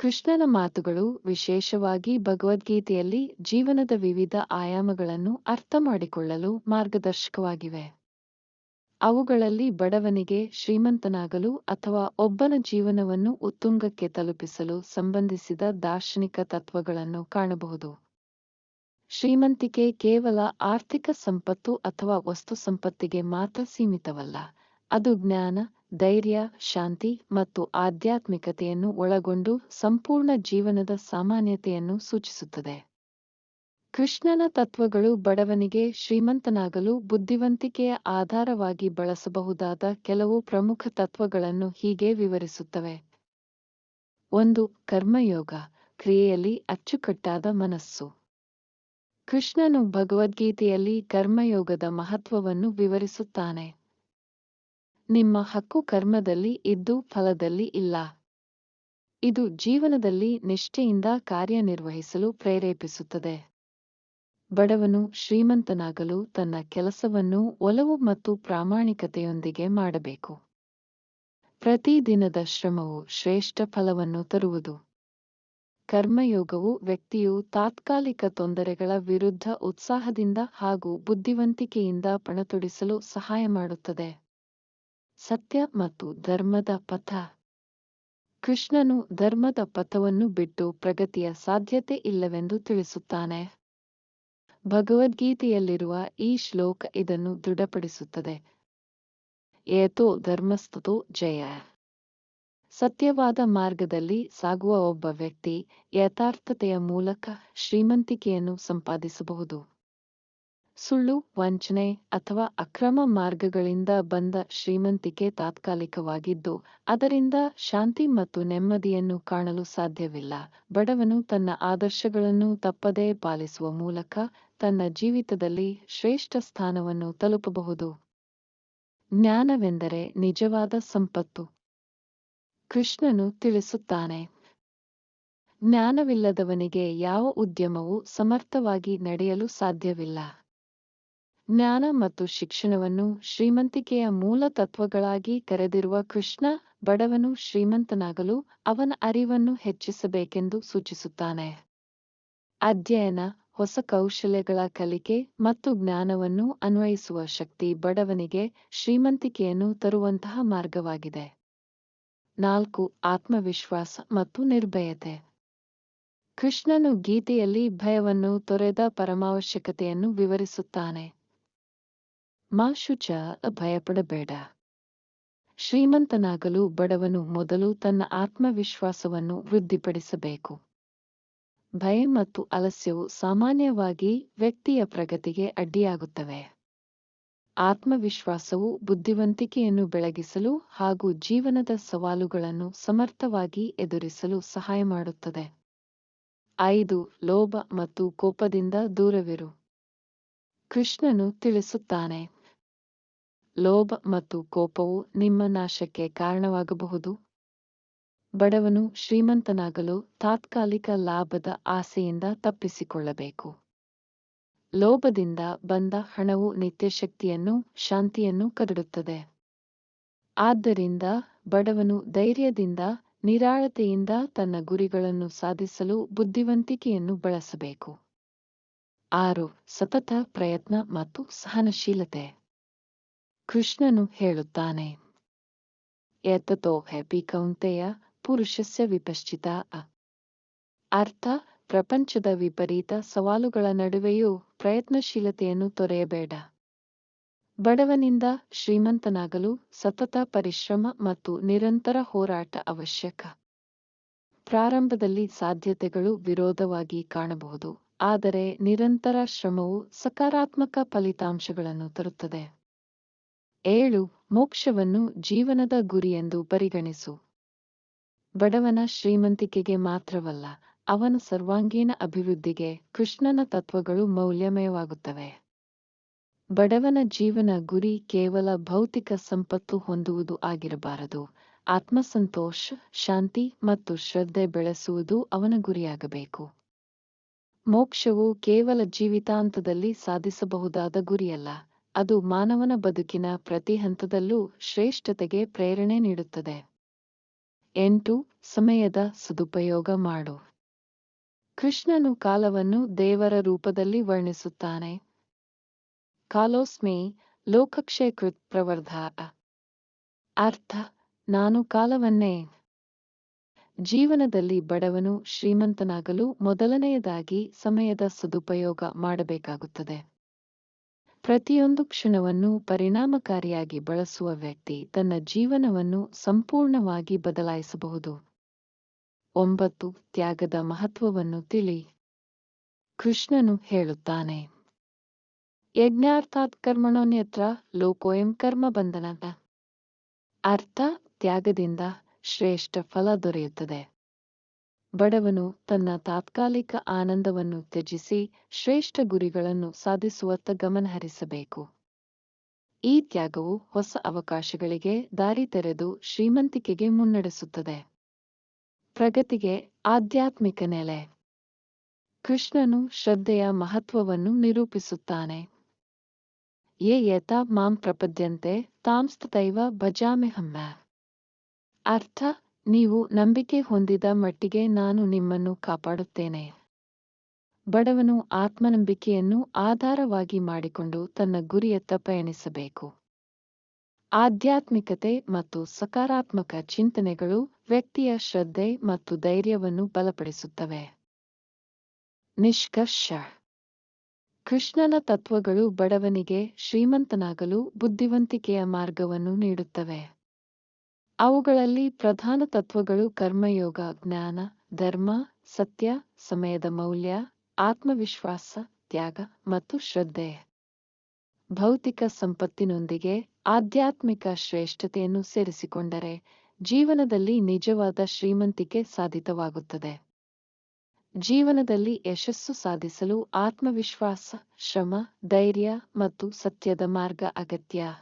ಕೃಷ್ಣನ ಮಾತುಗಳು ವಿಶೇಷವಾಗಿ ಭಗವದ್ಗೀತೆಯಲ್ಲಿ ಜೀವನದ ವಿವಿಧ ಆಯಾಮಗಳನ್ನು ಅರ್ಥಮಾಡಿಕೊಳ್ಳಲು ಮಾರ್ಗದರ್ಶಕವಾಗಿವೆ. ಅವುಗಳಲ್ಲಿ ಬಡವನಿಗೆ ಶ್ರೀಮಂತನಾಗಲು ಅಥವಾ ಒಬ್ಬನ ಜೀವನವನ್ನು ಉತ್ತುಂಗಕ್ಕೆ ತಲುಪಿಸಲು ಸಂಬಂಧಿಸಿದ ದಾರ್ಶನಿಕ ತತ್ವಗಳನ್ನು ಕಾಣಬಹುದು. ಶ್ರೀಮಂತಿಕೆ ಕೇವಲ ಆರ್ಥಿಕ ಸಂಪತ್ತು ಅಥವಾ ವಸ್ತು ಸಂಪತ್ತಿಗೆ ಮಾತ್ರ ಸೀಮಿತವಲ್ಲ, ಅದು ಜ್ಞಾನ ಧೈರ್ಯ, ಶಾಂತಿ ಮತ್ತು ಆಧ್ಯಾತ್ಮಿಕತೆಯನ್ನು ಒಳಗೊಂಡು ಸಂಪೂರ್ಣ ಜೀವನದ ಸಾಮಾನ್ಯತೆಯನ್ನು ಸೂಚಿಸುತ್ತದೆ. ಕೃಷ್ಣನ ತತ್ವಗಳು ಬಡವನಿಗೆ ಶ್ರೀಮಂತನಾಗಲು ಬುದ್ಧಿವಂತಿಕೆಯ ಆಧಾರವಾಗಿ ಬಳಸಬಹುದಾದ ಕೆಲವು ಪ್ರಮುಖ ತತ್ವಗಳನ್ನು ಹೀಗೆ ವಿವರಿಸುತ್ತವೆ. ಒಂದು, ಕರ್ಮಯೋಗ, ಕ್ರಿಯೆಯಲ್ಲಿ ಅಚ್ಚುಕಟ್ಟಾದ ಮನಸ್ಸು. ಕೃಷ್ಣನು ಭಗವದ್ಗೀತೆಯಲ್ಲಿ ಕರ್ಮಯೋಗದ ಮಹತ್ವವನ್ನು ವಿವರಿಸುತ್ತಾನೆ. ನಿಮ್ಮ ಹಕ್ಕು ಕರ್ಮದಲ್ಲಿ ಇದ್ದು ಫಲದಲ್ಲಿ ಇಲ್ಲ. ಇದು ಜೀವನದಲ್ಲಿ ನಿಷ್ಠೆಯಿಂದ ಕಾರ್ಯನಿರ್ವಹಿಸಲು ಪ್ರೇರೇಪಿಸುತ್ತದೆ. ಬಡವನು ಶ್ರೀಮಂತನಾಗಲು ತನ್ನ ಕೆಲಸವನ್ನು ಒಲವು ಮತ್ತು ಪ್ರಾಮಾಣಿಕತೆಯೊಂದಿಗೆ ಮಾಡಬೇಕು. ಪ್ರತಿದಿನದ ಶ್ರಮವು ಶ್ರೇಷ್ಠ ಫಲವನ್ನು ತರುವುದು. ಕರ್ಮಯೋಗವು ವ್ಯಕ್ತಿಯು ತಾತ್ಕಾಲಿಕ ತೊಂದರೆಗಳ ವಿರುದ್ಧ ಉತ್ಸಾಹದಿಂದ ಹಾಗೂ ಬುದ್ಧಿವಂತಿಕೆಯಿಂದ ಪಣತೊಡಿಸಲು ಸಹಾಯ ಮಾಡುತ್ತದೆ. ಸತ್ಯ ಮತ್ತು ಧರ್ಮದ ಪಥ. ಕೃಷ್ಣನು ಧರ್ಮದ ಪಥವನ್ನು ಬಿಟ್ಟು ಪ್ರಗತಿಯ ಸಾಧ್ಯತೆ ಇಲ್ಲವೆಂದು ತಿಳಿಸುತ್ತಾನೆ. ಭಗವದ್ಗೀತೆಯಲ್ಲಿರುವ ಈ ಶ್ಲೋಕ ಇದನ್ನು ದೃಢಪಡಿಸುತ್ತದೆ. ಏತೋ ಧರ್ಮಸ್ಥತೋ ಜಯ. ಸತ್ಯವಾದ ಮಾರ್ಗದಲ್ಲಿ ಸಾಗುವ ಒಬ್ಬ ವ್ಯಕ್ತಿ ಯಥಾರ್ಥತೆಯ ಮೂಲಕ ಶ್ರೀಮಂತಿಕೆಯನ್ನು ಸಂಪಾದಿಸಬಹುದು. ಸುಳ್ಳು, ವಂಚನೆ ಅಥವಾ ಅಕ್ರಮ ಮಾರ್ಗಗಳಿಂದ ಬಂದ ಶ್ರೀಮಂತಿಕೆ ತಾತ್ಕಾಲಿಕವಾಗಿದ್ದು, ಅದರಿಂದ ಶಾಂತಿ ಮತ್ತು ನೆಮ್ಮದಿಯನ್ನು ಕಾಣಲು ಸಾಧ್ಯವಿಲ್ಲ. ಬಡವನು ತನ್ನ ಆದರ್ಶಗಳನ್ನು ತಪ್ಪದೇ ಪಾಲಿಸುವ ಮೂಲಕ ತನ್ನ ಜೀವಿತದಲ್ಲಿ ಶ್ರೇಷ್ಠ ಸ್ಥಾನವನ್ನು ತಲುಪಬಹುದು. ಜ್ಞಾನವೆಂದರೆ ನಿಜವಾದ ಸಂಪತ್ತು. ಕೃಷ್ಣನು ತಿಳಿಸುತ್ತಾನೆ, ಜ್ಞಾನವಿಲ್ಲದವನಿಗೆ ಯಾವ ಉದ್ಯಮವೂ ಸಮರ್ಥವಾಗಿ ನಡೆಯಲು ಸಾಧ್ಯವಿಲ್ಲ. ಜ್ಞಾನ ಮತ್ತು ಶಿಕ್ಷಣವನ್ನು ಶ್ರೀಮಂತಿಕೆಯ ಮೂಲ ತತ್ವಗಳಾಗಿ ಕರೆದಿರುವ ಕೃಷ್ಣ, ಬಡವನು ಶ್ರೀಮಂತನಾಗಲು ಅವನ ಅರಿವನ್ನು ಹೆಚ್ಚಿಸಬೇಕೆಂದು ಸೂಚಿಸುತ್ತಾನೆ. ಅಧ್ಯಯನ, ಹೊಸ ಕೌಶಲ್ಯಗಳ ಕಲಿಕೆ ಮತ್ತು ಜ್ಞಾನವನ್ನು ಅನ್ವಯಿಸುವ ಶಕ್ತಿ ಬಡವನಿಗೆ ಶ್ರೀಮಂತಿಕೆಯನ್ನು ತರುವಂತಹ ಮಾರ್ಗವಾಗಿದೆ. ನಾಲ್ಕು, ಆತ್ಮವಿಶ್ವಾಸ ಮತ್ತು ನಿರ್ಭಯತೆ. ಕೃಷ್ಣನು ಗೀತೆಯಲ್ಲಿ ಭಯವನ್ನು ತೊರೆದ ಪರಮಾವಶ್ಯಕತೆಯನ್ನು ವಿವರಿಸುತ್ತಾನೆ. ಮಾ ಶುಚ ಭಯಪಡಬೇಡ. ಶ್ರೀಮಂತನಾಗಲು ಬಡವನು ಮೊದಲು ತನ್ನ ಆತ್ಮವಿಶ್ವಾಸವನ್ನು ವೃದ್ಧಿಪಡಿಸಬೇಕು. ಭಯ ಮತ್ತು ಅಲಸ್ಯವು ಸಾಮಾನ್ಯವಾಗಿ ವ್ಯಕ್ತಿಯ ಪ್ರಗತಿಗೆ ಅಡ್ಡಿಯಾಗುತ್ತವೆ. ಆತ್ಮವಿಶ್ವಾಸವು ಬುದ್ಧಿವಂತಿಕೆಯನ್ನು ಬೆಳಗಿಸಲು ಹಾಗೂ ಜೀವನದ ಸವಾಲುಗಳನ್ನು ಸಮರ್ಥವಾಗಿ ಎದುರಿಸಲು ಸಹಾಯ ಮಾಡುತ್ತದೆ. ಐದು, ಲೋಭ ಮತ್ತು ಕೋಪದಿಂದ ದೂರವಿರು. ಕೃಷ್ಣನು ತಿಳಿಸುತ್ತಾನೆ. ಲೋಭ ಮತ್ತು ಕೋಪವು ನಿಮ್ಮ ನಾಶಕ್ಕೆ ಕಾರಣವಾಗಬಹುದು. ಬಡವನು ಶ್ರೀಮಂತನಾಗಲು ತಾತ್ಕಾಲಿಕ ಲಾಭದ ಆಸೆಯಿಂದ ತಪ್ಪಿಸಿಕೊಳ್ಳಬೇಕು. ಲೋಭದಿಂದ ಬಂದ ಹಣವು ನಿತ್ಯಶಕ್ತಿಯನ್ನು, ಶಾಂತಿಯನ್ನು ಕದಡುತ್ತದೆ. ಆದ್ದರಿಂದ ಬಡವನು ಧೈರ್ಯದಿಂದ, ನಿರಾಳತೆಯಿಂದ ತನ್ನ ಗುರಿಗಳನ್ನು ಸಾಧಿಸಲು ಬುದ್ಧಿವಂತಿಕೆಯನ್ನು ಬಳಸಬೇಕು. ಆರು, ಸತತ ಪ್ರಯತ್ನ ಮತ್ತು ಸಹನಶೀಲತೆ. ಕೃಷ್ಣನು ಹೇಳುತ್ತಾನೆ ಎತ್ತತೋ ಹೆಪಿ ಕೌಂತೆಯ ಪುರುಷಸ್ಯ ವಿಪಶ್ಚಿತ ಅರ್ಥ, ಪ್ರಪಂಚದ ವಿಪರೀತ ಸವಾಲುಗಳ ನಡುವೆಯೂ ಪ್ರಯತ್ನಶೀಲತೆಯನ್ನು ತೊರೆಯಬೇಡ. ಬಡವನಿಂದ ಶ್ರೀಮಂತನಾಗಲು ಸತತ ಪರಿಶ್ರಮ ಮತ್ತು ನಿರಂತರ ಹೋರಾಟ ಅವಶ್ಯಕ. ಪ್ರಾರಂಭದಲ್ಲಿ ಸಾಧ್ಯತೆಗಳು ವಿರೋಧವಾಗಿ ಕಾಣಬಹುದು, ಆದರೆ ನಿರಂತರ ಶ್ರಮವು ಸಕಾರಾತ್ಮಕ ಫಲಿತಾಂಶಗಳನ್ನು ತರುತ್ತದೆ. ಏಳು, ಮೋಕ್ಷವನ್ನು ಜೀವನದ ಗುರಿಯೆಂದು ಪರಿಗಣಿಸು. ಬಡವನ ಶ್ರೀಮಂತಿಕೆಗೆ ಮಾತ್ರವಲ್ಲ, ಅವನ ಸರ್ವಾಂಗೀಣ ಅಭಿವೃದ್ಧಿಗೆ ಕೃಷ್ಣನ ತತ್ವಗಳು ಮೌಲ್ಯಮಯವಾಗುತ್ತವೆ. ಬಡವನ ಜೀವನ ಗುರಿ ಕೇವಲ ಭೌತಿಕ ಸಂಪತ್ತು ಹೊಂದುವುದು ಆಗಿರಬಾರದು. ಆತ್ಮಸಂತೋಷ, ಶಾಂತಿ ಮತ್ತು ಶ್ರದ್ಧೆ ಬೆಳೆಸುವುದು ಅವನ ಗುರಿಯಾಗಬೇಕು. ಮೋಕ್ಷವು ಕೇವಲ ಜೀವಿತಾಂತದಲ್ಲಿ ಸಾಧಿಸಬಹುದಾದ ಗುರಿಯಲ್ಲ. ಅದು ಮಾನವನ ಬದುಕಿನ ಪ್ರತಿ ಹಂತದಲ್ಲೂ ಶ್ರೇಷ್ಠತೆಗೆ ಪ್ರೇರಣೆ ನೀಡುತ್ತದೆ. ಎಂಟು, ಸಮಯದ ಸದುಪಯೋಗ ಮಾಡು. ಕೃಷ್ಣನು ಕಾಲವನ್ನು ದೇವರ ರೂಪದಲ್ಲಿ ವರ್ಣಿಸುತ್ತಾನೆ. ಕಾಲೋಸ್ಮಿ ಲೋಕಕ್ಷೇಕೃತ್ ಪ್ರವರ್ಧ. ಅರ್ಥ, ನಾನು ಕಾಲವನ್ನೇ. ಜೀವನದಲ್ಲಿ ಬಡವನು ಶ್ರೀಮಂತನಾಗಲು ಮೊದಲನೆಯದಾಗಿ ಸಮಯದ ಸದುಪಯೋಗ ಮಾಡಬೇಕಾಗುತ್ತದೆ. ಪ್ರತಿಯೊಂದು ಕ್ಷಣವನ್ನು ಪರಿಣಾಮಕಾರಿಯಾಗಿ ಬಳಸುವ ವ್ಯಕ್ತಿ ತನ್ನ ಜೀವನವನ್ನು ಸಂಪೂರ್ಣವಾಗಿ ಬದಲಾಯಿಸಬಹುದು. ಒಂಬತ್ತು, ತ್ಯಾಗದ ಮಹತ್ವವನ್ನು ತಿಳಿ. ಕೃಷ್ಣನು ಹೇಳುತ್ತಾನೆ, ಯಜ್ಞಾರ್ಥಾತ್ ಕರ್ಮಣೋನ್ಯತ್ರ ಲೋಕೋಯಂ ಕರ್ಮ ಬಂಧನದ ಅರ್ಥ, ತ್ಯಾಗದಿಂದ ಶ್ರೇಷ್ಠ ಫಲ ದೊರೆಯುತ್ತದೆ. ಬಡವನು ತನ್ನ ತಾತ್ಕಾಲಿಕ ಆನಂದವನ್ನು ತ್ಯಜಿಸಿ ಶ್ರೇಷ್ಠ ಗುರಿಗಳನ್ನು ಸಾಧಿಸುವತ್ತ ಗಮನಹರಿಸಬೇಕು. ಈ ತ್ಯಾಗವು ಹೊಸ ಅವಕಾಶಗಳಿಗೆ ದಾರಿ ತೆರೆದು ಶ್ರೀಮಂತಿಕೆಗೆ ಮುನ್ನಡೆಸುತ್ತದೆ. ಪ್ರಗತಿಗೆ ಆಧ್ಯಾತ್ಮಿಕ ನೆಲೆ. ಕೃಷ್ಣನು ಶ್ರದ್ಧೆಯ ಮಹತ್ವವನ್ನು ನಿರೂಪಿಸುತ್ತಾನೆ. ಯೇ ಯಥಾ ಮಾಂ ಪ್ರಪದ್ಯಂತೆ ತಾಂಸ್ತೈವ ಭಜಾಮೆ ಹಮ್ಮ. ಅರ್ಥ ನೀವು ನಂಬಿಕೆ ಹೊಂದಿದ ಮಟ್ಟಿಗೆ ನಾನು ನಿಮ್ಮನ್ನು ಕಾಪಾಡುತ್ತೇನೆ. ಬಡವನು ಆತ್ಮನಂಬಿಕೆಯನ್ನು ಆಧಾರವಾಗಿ ಮಾಡಿಕೊಂಡು ತನ್ನ ಗುರಿಯತ್ತ ಪಯಣಿಸಬೇಕು. ಆಧ್ಯಾತ್ಮಿಕತೆ ಮತ್ತು ಸಕಾರಾತ್ಮಕ ಚಿಂತನೆಗಳು ವ್ಯಕ್ತಿಯ ಶ್ರದ್ಧೆ ಮತ್ತು ಧೈರ್ಯವನ್ನು ಬಲಪಡಿಸುತ್ತವೆ. ನಿಷ್ಕರ್ಷ. ಕೃಷ್ಣನ ತತ್ವಗಳು ಬಡವನಿಗೆ ಶ್ರೀಮಂತನಾಗಲು ಬುದ್ಧಿವಂತಿಕೆಯ ಮಾರ್ಗವನ್ನು ನೀಡುತ್ತವೆ. ಅವುಗಳಲ್ಲಿ ಪ್ರಧಾನ ತತ್ವಗಳು ಕರ್ಮಯೋಗ, ಜ್ಞಾನ, ಧರ್ಮ, ಸತ್ಯ, ಸಮಯದ ಮೌಲ್ಯ, ಆತ್ಮವಿಶ್ವಾಸ, ತ್ಯಾಗ ಮತ್ತು ಶ್ರದ್ಧೆ. ಭೌತಿಕ ಸಂಪತ್ತಿನೊಂದಿಗೆ ಆಧ್ಯಾತ್ಮಿಕ ಶ್ರೇಷ್ಠತೆಯನ್ನು ಸೇರಿಸಿಕೊಂಡರೆ ಜೀವನದಲ್ಲಿ ನಿಜವಾದ ಶ್ರೀಮಂತಿಕೆ ಸಾಧಿತವಾಗುತ್ತದೆ. ಜೀವನದಲ್ಲಿ ಯಶಸ್ಸು ಸಾಧಿಸಲು ಆತ್ಮವಿಶ್ವಾಸ, ಶ್ರಮ, ಧೈರ್ಯ ಮತ್ತು ಸತ್ಯದ ಮಾರ್ಗ ಅಗತ್ಯ.